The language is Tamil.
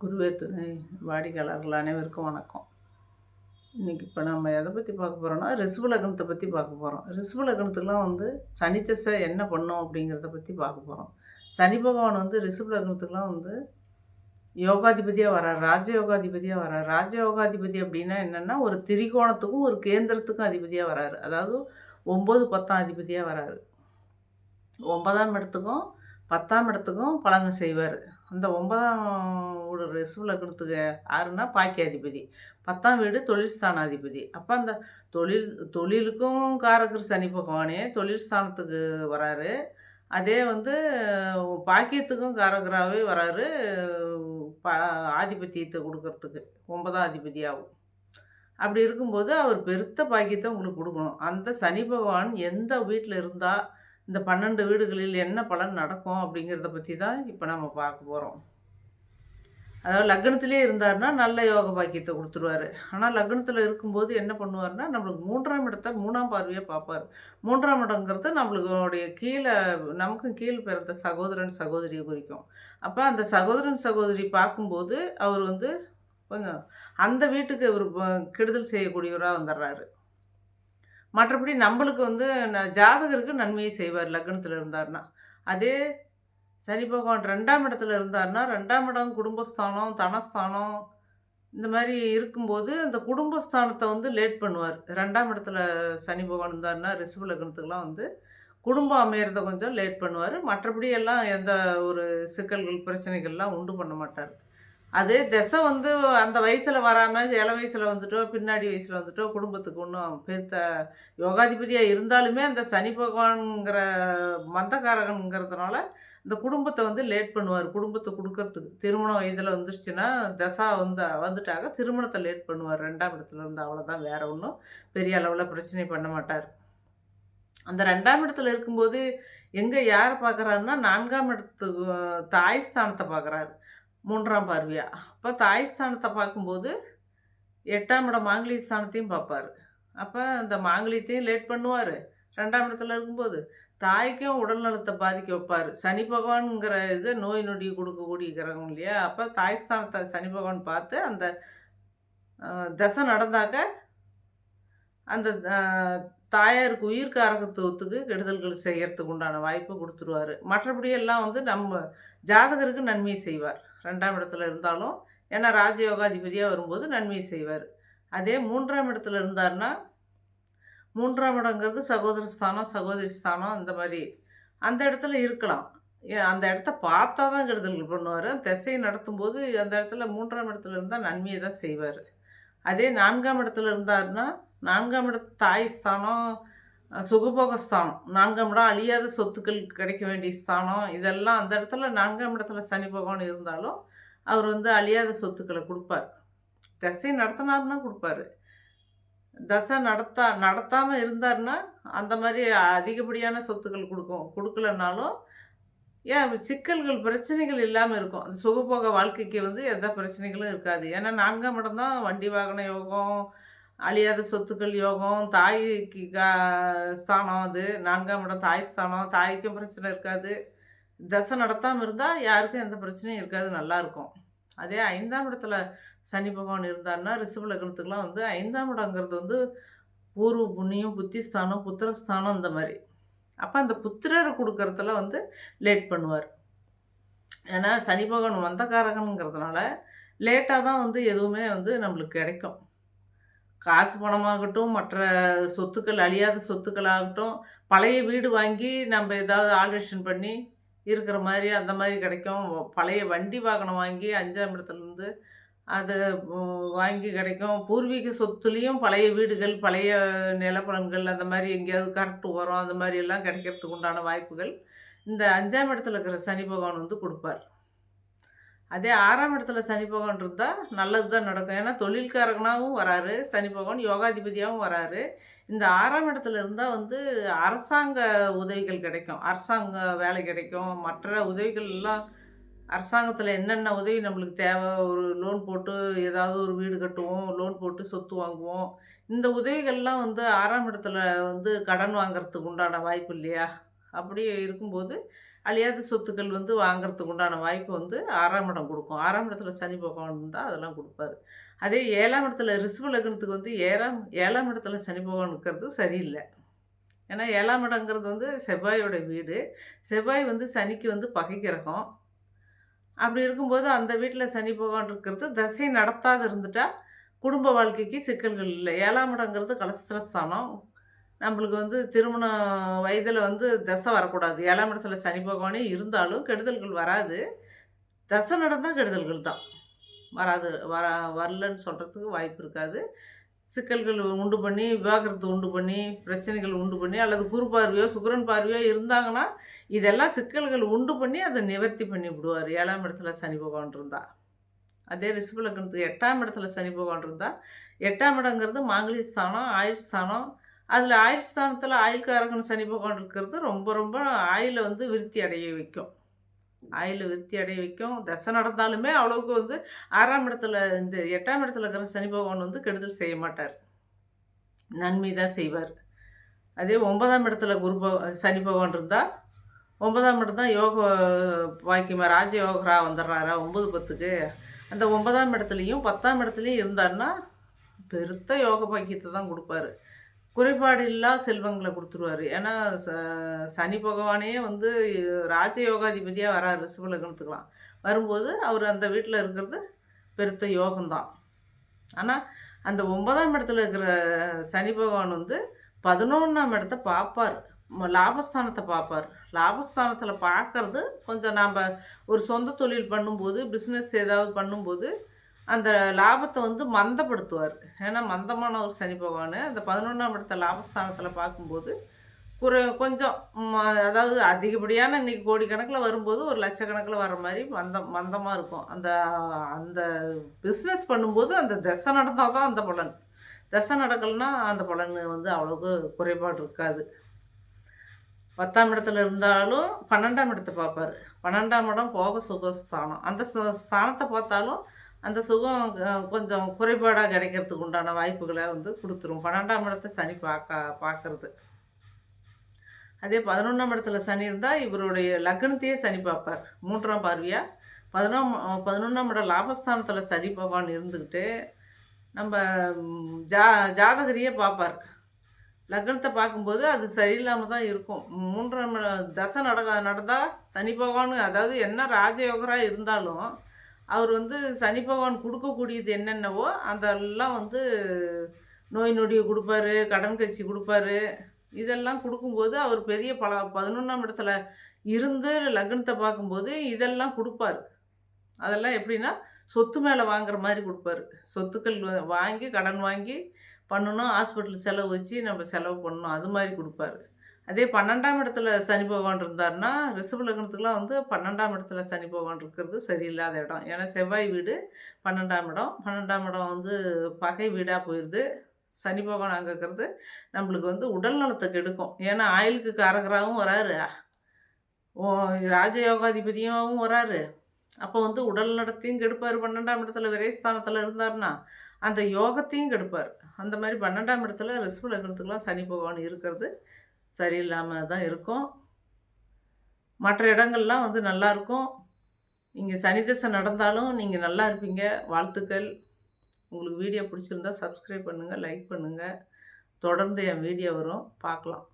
குருவே துணை வாடிக்கையாளர்கள் அனைவருக்கும் வணக்கம். இன்றைக்கி இப்போ நம்ம எதை பற்றி பார்க்க போகிறோம்னா ரிசுவ லக்னத்தை பற்றி பார்க்க போகிறோம் ரிசுவ லக்னத்துக்குலாம் வந்து சனி தசை என்ன பண்ணும் அப்படிங்கிறத பற்றி பார்க்க போகிறோம் சனி பகவான் வந்து ரிசுவ லக்னத்துக்குலாம் வந்து யோகாதிபதியாக வரார் ராஜ யோகாதிபதியாக வரார். ராஜ யோகாதிபதி அப்படின்னா என்னென்னா ஒரு திரிகோணத்துக்கும் ஒரு கேந்திரத்துக்கும் அதிபதியாக வராரு. அதாவது ஒம்பது பத்தாம் அதிபதியாக வராரு. ஒன்பதாம் இடத்துக்கும் பத்தாம் இடத்துக்கும் பழங்க செய்வார். அந்த ஒன்பதாம் வீடு ரிசுவில் கொடுத்துக்க யாருன்னா பாக்கியாதிபதி. பத்தாம் வீடு தொழில் ஸ்தானாதிபதி. அப்போ அந்த தொழில் தொழிலுக்கும் காரகர் சனி பகவானே தொழில் ஸ்தானத்துக்கு வராரு. அதே வந்து பாக்கியத்துக்கும் காரகராகவே வராரு. பா ஆதிபத்தியத்தை கொடுக்கறதுக்கு ஒன்பதாம் அதிபதியாகும் அப்படி இருக்கும்போது அவர் பெருத்த பாக்கியத்தை உங்களுக்கு கொடுக்கணும். அந்த சனி பகவான் எந்த வீட்டில் இருந்தால் இந்த பன்னெண்டு வீடுகளில் என்ன பலன் நடக்கும் அப்படிங்கிறத பற்றி தான் இப்போ நம்ம பார்க்க போகிறோம் அதாவது லக்னத்திலே இருந்தாருன்னா நல்ல யோக பாக்கியத்தை கொடுத்துருவாரு. ஆனால் லக்னத்தில் இருக்கும்போது என்ன பண்ணுவார்னா நம்மளுக்கு மூன்றாம் இடத்த மூணாம் பார்வையாக பார்ப்பார். மூன்றாம் இடங்கிறது நம்மளுடைய கீழே நமக்கும் கீழே பிறந்த சகோதரன் சகோதரியை குறிக்கும். அப்போ அந்த சகோதரன் சகோதரி பார்க்கும்போது அவர் வந்து கொஞ்சம் அந்த வீட்டுக்கு இவர் கெடுதல் செய்யக்கூடியவராக வந்துடுறாரு மற்றபடி நம்மளுக்கு வந்து ஜாதகருக்கு நன்மையை செய்வார் லக்னத்தில் இருந்தார்னா அதே சனி பகவான் ரெண்டாம் இடத்துல இருந்தார்னா ரெண்டாம் இடம் குடும்பஸ்தானம் தனஸ்தானம் இந்த மாதிரி இருக்கும்போது அந்த குடும்பஸ்தானத்தை வந்து லேட் பண்ணுவார். ரெண்டாம் இடத்துல சனி பகவான் இருந்தார்னா ரிஷப லக்னத்துக்கெலாம் வந்து குடும்பம் அமையிறத கொஞ்சம் லேட் பண்ணுவார். மற்றபடி எல்லாம் எந்த ஒரு சிக்கல்கள் பிரச்சனைகள்லாம் உண்டு பண்ண மாட்டார். அதே திசை வந்து அந்த வயசில் வராமல் இள வயசில் வந்துட்டோ பின்னாடி வயசில் வந்துட்டோ குடும்பத்துக்கு ஒன்றும் பெருத்த யோகாதிபதியாக இருந்தாலுமே அந்த சனி பகவான்ங்கிற மந்தகாரகனுங்கிறதுனால இந்த குடும்பத்தை வந்து லேட் பண்ணுவார். குடும்பத்தை கொடுக்கறதுக்கு திருமணம் வயதில் வந்துருச்சுன்னா தசா வந்து வந்துட்டாக திருமணத்தை லேட் பண்ணுவார். ரெண்டாம் இடத்துல இருந்து அவ்வளோதான் வேறு ஒன்றும் பெரிய அளவில் பிரச்சனை பண்ண மாட்டார். அந்த ரெண்டாம் இடத்துல இருக்கும்போது எங்கே யாரை பார்க்குறாருன்னா நான்காம் இடத்து தாய் ஸ்தானத்தை பார்க்குறாரு மூன்றாம் பார்வையாக அப்போ தாய் ஸ்தானத்தை பார்க்கும்போது எட்டாம் இடம் மாங்கிலி ஸ்தானத்தையும் பார்ப்பார். அப்போ அந்த மாங்கிலியத்தையும் லேட் பண்ணுவார். ரெண்டாம் இடத்துல இருக்கும்போது தாய்க்கும் உடல் நலத்தை பாதிக்க வைப்பார். சனி பகவான்ங்கிற இது நோய் நொடி கொடுக்கக்கூடிய கிரகம் இல்லையா? அப்போ தாய் ஸ்தானத்தை சனி பகவான் பார்த்து அந்த தசை நடந்தாக்க அந்த தாயாருக்கு உயிர் காரகத்துவத்துக்கு கெடுதல்கள் செய்கிறதுக்கு உண்டான வாய்ப்பு கொடுத்துருவார். மற்றபடி எல்லாம் வந்து நம்ம ஜாதகருக்கு நன்மை செய்வார். ரெண்டாம் இடத்துல இருந்தாலும் ஏன்னா ராஜயோகாதிபதியாக வரும்போது நன்மை செய்வார். அதே மூன்றாம் இடத்துல இருந்தார்னா மூன்றாம் இடங்கிறது சகோதர ஸ்தானம் சகோதரி ஸ்தானம் இந்த மாதிரி. அந்த இடத்துல இருக்கலாம். அந்த இடத்த பார்த்தா தான் கெடுதல்கள் பண்ணுவார். திசையை நடத்தும்போது அந்த இடத்துல மூன்றாம் இடத்துல இருந்தால் நன்மையை தான் செய்வார். அதே நான்காம் இடத்துல இருந்தார்னா நான்காம் இடத்து தாய் ஸ்தானம் சுகபோகஸ்தானம். நான்காம் இடம் அழியாத சொத்துக்கள் கிடைக்க வேண்டிய ஸ்தானம். இதெல்லாம் அந்த இடத்துல நான்காம் இடத்துல சனி பகவான் இருந்தாலும் அவர் வந்து அழியாத சொத்துக்களை கொடுப்பார். தசை நடத்தினார்னா கொடுப்பாரு. தசை நடத்தா நடத்தாமல் இருந்தார்னா அந்த மாதிரி அதிகப்படியான சொத்துக்கள் கொடுக்கும். கொடுக்கலனாலும் ஏன் சிக்கல்கள் பிரச்சனைகள் இல்லாமல் இருக்கும். அந்த சுகபோக வாழ்க்கைக்கு வந்து எந்த பிரச்சனைகளும் இருக்காது. ஏன்னா நான்காம் இடம் தான் வண்டி வாகன யோகம் அழியாத சொத்துக்கள் யோகம் தாய்க்கு கா ஸ்தானம் அது. நான்காம் இடம் தாய் ஸ்தானம். தாய்க்கும் பிரச்சனை இருக்காது. தசை நடத்தாமல் இருந்தால் யாருக்கும் எந்த பிரச்சனையும் இருக்காது. நல்லாயிருக்கும் அதே ஐந்தாம் இடத்துல சனி பகவான் இருந்தார்னா ரிஷப லக்னத்துக்குலாம் வந்து ஐந்தாம் இடங்கிறது வந்து பூர்வ புண்ணியம் புத்திஸ்தானம் புத்திரஸ்தானம் இந்த மாதிரி. அப்போ அந்த புத்திரரை கொடுக்கறதுல வந்து லேட் பண்ணுவார். ஏன்னா சனி பகவான் வந்தக்காரகனுங்கிறதுனால லேட்டாக தான் வந்து எதுவுமே வந்து நம்மளுக்கு கிடைக்கும். காசு பணமாகட்டும் மற்ற சொத்துக்கள் அழியாத சொத்துக்களாகட்டும் பழைய வீடு வாங்கி நம்ம ஏதாவது ஆல்ட்ரேஷன் பண்ணி இருக்கிற மாதிரி அந்த மாதிரி கிடைக்கும். பழைய வண்டி வாகனம் வாங்கி அஞ்சாம் இடத்துலேருந்து அது வாங்கி கிடைக்கும். பூர்வீக சொத்துலேயும் பழைய வீடுகள் பழைய நிலப்பலன்கள் அந்த மாதிரி எங்கேயாவது கரெக்டு உரம் அந்த மாதிரி எல்லாம் கிடைக்கிறதுக்கு உண்டான வாய்ப்புகள். இந்த அஞ்சாம் இடத்துல இருக்கிற சனி பகவான் வந்து கொடுப்பார். அதே ஆறாம் இடத்துல சனி பகவான் இருந்தால் நல்லது தான் நடக்கும். ஏன்னா தொழில்காரகனாகவும் வராரு. சனி பகவான் யோகாதிபதியாகவும் வராரு. இந்த ஆறாம் இடத்துல இருந்தால் வந்து அரசாங்க உதவிகள் கிடைக்கும். அரசாங்க வேலை கிடைக்கும். மற்ற உதவிகள் எல்லாம் அரசாங்கத்தில் என்னென்ன உதவி நம்மளுக்கு தேவை? ஒரு லோன் போட்டு ஏதாவது ஒரு வீடு கட்டுவோம். லோன் போட்டு சொத்து வாங்குவோம். இந்த உதவிகள்லாம் வந்து ஆறாம் இடத்துல வந்து கடன் வாங்குறதுக்கு உண்டான வாய்ப்பு இல்லையா? அப்படி இருக்கும்போது அழியாத சொத்துக்கள் வந்து வாங்குறதுக்கு உண்டான வாய்ப்பு வந்து ஆறாம் இடம் கொடுக்கும். ஆறாம் இடத்துல சனி பகவான் இருந்தால் அதெல்லாம் கொடுப்பாரு. அதே ஏழாம் இடத்துல ரிசுவ லக்னத்துக்கு வந்து ஏழாம் ஏழாம் இடத்துல சனி பகவான் இருக்கிறது சரியில்லை. ஏன்னா ஏழாம் இடங்கிறது வந்து செவ்வாயோட வீடு. செவ்வாய் வந்து சனிக்கு வந்து பகை கிரகம். அப்படி இருக்கும்போது அந்த வீட்டில் சனி பகவான் இருக்கிறது தசை நடத்தாது இருந்துட்டா குடும்ப வாழ்க்கைக்கு சிக்கல்கள் இல்லை. ஏழாம் இடங்கிறது கலஸ்திரஸ்தானம் நம்மளுக்கு வந்து திருமண வயதில் வந்து தசை வரக்கூடாது. ஏழாம் இடத்துல சனி பகவானே இருந்தாலும் கெடுதல்கள் வராது. தசை நடந்தால் கெடுதல்கள் தான். வராது. வர வரலன்னு சொல்கிறதுக்கு வாய்ப்பு இருக்காது. சிக்கல்கள் உண்டு பண்ணி விவாகரத்து உண்டு பண்ணி பிரச்சனைகள் உண்டு பண்ணி அல்லது குரு பார்வையோ சுக்கரன் பார்வையோ இருந்தாங்கன்னா இதெல்லாம் சிக்கல்கள் உண்டு பண்ணி அதை நிவர்த்தி பண்ணி விடுவார். ஏழாம் இடத்துல சனி பகவான் இருந்தால் அதே ரிஷப எட்டாம் இடத்துல சனி பகவான் இருந்தால் எட்டாம் இடங்கிறது மாங்கலி ஸ்தானம் ஆயுஷ் ஸ்தானம் அதில் ஆயுள் ஸ்தானத்தில் ஆயுள்காரகன் சனி பகவான் இருக்கிறது ரொம்ப ரொம்ப ஆயிலை வந்து விருத்தி அடைய வைக்கும். ஆயில் விருத்தி அடைய வைக்கும். தசை நடந்தாலுமே அவ்வளவுக்கு வந்து ஆறாம் இடத்துல இந்த எட்டாம் இடத்துல இருக்கிற சனி பகவான் வந்து கெடுதல் செய்ய மாட்டார். நன்மை தான் செய்வார். அதே ஒன்பதாம் இடத்துல குரு பக சனி பகவான் இருந்தால் ஒன்பதாம் இடம் தான் யோக வாக்கியமாக ராஜயோகரா வந்துடுறாரா ஒம்பது பத்துக்கு. அந்த ஒன்பதாம் இடத்துலையும் பத்தாம் இடத்துலையும் இருந்தாருன்னா பெருத்த யோக பாக்கியத்தை தான் கொடுப்பாரு. குறைபாடு இல்லா செல்வங்களை கொடுத்துருவாரு. ஏன்னா ச சனி பகவானே வந்து ராஜயோகாதிபதியாக வராரு ரிஷபலக்னத்துக்கெலாம் வரும்போது அவர் அந்த வீட்டில் இருக்கிறது பெருத்த யோகம்தான். ஆனால் அந்த ஒன்பதாம் இடத்துல இருக்கிற சனி பகவான் வந்து பதினொன்றாம் இடத்த பார்ப்பார். லாபஸ்தானத்தை பார்ப்பார். லாபஸ்தானத்தில் பார்க்கறது கொஞ்சம் நாம் ஒரு சொந்த தொழில் பண்ணும்போது பிஸ்னஸ் ஏதாவது பண்ணும்போது அந்த லாபத்தை வந்து மந்தப்படுத்துவார். ஏன்னா மந்தமான ஒரு சனி பகவான் அந்த பதினொன்றாம் இடத்த லாபஸ்தானத்தில் பார்க்கும்போது ஒரு கொஞ்சம் ம, அதாவது அதிகப்படியான இன்னைக்கு கோடிக்கணக்கில் வரும்போது ஒரு லட்சக்கணக்கில் வர மாதிரி மந்தம் மந்தமாக இருக்கும். அந்த அந்த பிஸ்னஸ் பண்ணும்போது அந்த தசை நடந்தால் தான் அந்த பலன். தசை நடக்கலைன்னா அந்த பலன் வந்து அவ்வளோக்கு குறைபாடு இருக்காது. பத்தாம் இடத்துல இருந்தாலும் பன்னெண்டாம் இடத்தை பார்ப்பார். பன்னெண்டாம் இடம் போக சுகஸ்தானம். அந்த ஸ்தானத்தை பார்த்தாலும் அந்த சுகம் கொஞ்சம் குறைபாடாக கிடைக்கிறதுக்கு உண்டான வாய்ப்புகளை வந்து கொடுத்துரும். பன்னெண்டாம் இடத்தை சனி பார்க்க பார்க்குறது. அதே பதினொன்றாம் இடத்துல சனி இருந்தால் இவருடைய லக்னத்தையே சனி பார்ப்பார். மூன்றாம் பார்வையாக பதினொம் பதினொன்றாம் இடம் லாபஸ்தானத்தில் சனி பகவான் இருந்துக்கிட்டு நம்ம ஜா ஜாதகரியே பார்ப்பார். லக்னத்தை பார்க்கும்போது அது சரியில்லாமல் தான் இருக்கும். மூன்றாம் தசை நடக்க நடந்தால் சனி பகவான் அதாவது என்ன ராஜயோகராக இருந்தாலும் அவர் வந்து சனி பகவான் கொடுக்கக்கூடியது என்னென்னவோ அதெல்லாம் வந்து நோய் நொடியை கொடுப்பாரு கடன் கட்சி கொடுப்பாரு. இதெல்லாம் கொடுக்கும்போது அவர் பெரிய பல பதினொன்றாம் இடத்துல இருந்து லக்னத்தை பார்க்கும்போது இதெல்லாம் கொடுப்பாரு. அதெல்லாம் எப்படின்னா சொத்து மேலே வாங்குற மாதிரி கொடுப்பாரு. சொத்துக்கள் வாங்கி கடன் வாங்கி பண்ணணும் ஹாஸ்பிட்டல் செலவு வச்சு நம்ம செலவு பண்ணணும் அது மாதிரி கொடுப்பாரு. அதே பன்னெண்டாம் இடத்துல சனி பகவான் இருந்தாருன்னா ரிஷப லக்னத்துக்குலாம் வந்து பன்னெண்டாம் இடத்துல சனி பகவான் இருக்கிறது சரியில்லாத இடம். ஏன்னா செவ்வாய் வீடு பன்னெண்டாம் இடம். பன்னெண்டாம் இடம் வந்து பகை வீடாக போயிடுது சனி பகவான் அங்கே இருக்கிறது நம்மளுக்கு வந்து உடல் நலத்தை கெடுக்கும். ஏன்னா ஆயுளுக்கு காரகராகவும் வராரு. ஓ ராஜயோகாதிபதியாகவும் வராரு. அப்போ வந்து உடல் நடத்தையும் கெடுப்பார். பன்னெண்டாம் இடத்துல விரைஸ்தானத்தில் இருந்தார்னா அந்த யோகத்தையும் கெடுப்பார். அந்த மாதிரி பன்னெண்டாம் இடத்துல ரிஷப லக்னத்துக்குலாம் சனி பகவான் இருக்கிறது சரியில்லாமல் தான் இருக்கும். மற்ற இடங்கள்லாம் வந்து நல்லாயிருக்கும் நீங்கள் சனி நடந்தாலும் நீங்கள் நல்லா இருப்பீங்க. வாழ்த்துக்கள். உங்களுக்கு வீடியோ பிடிச்சிருந்தா சப்ஸ்கிரைப் பண்ணுங்கள் லைக் பண்ணுங்கள் தொடர்ந்து என் வீடியோ வரும். பார்க்கலாம்.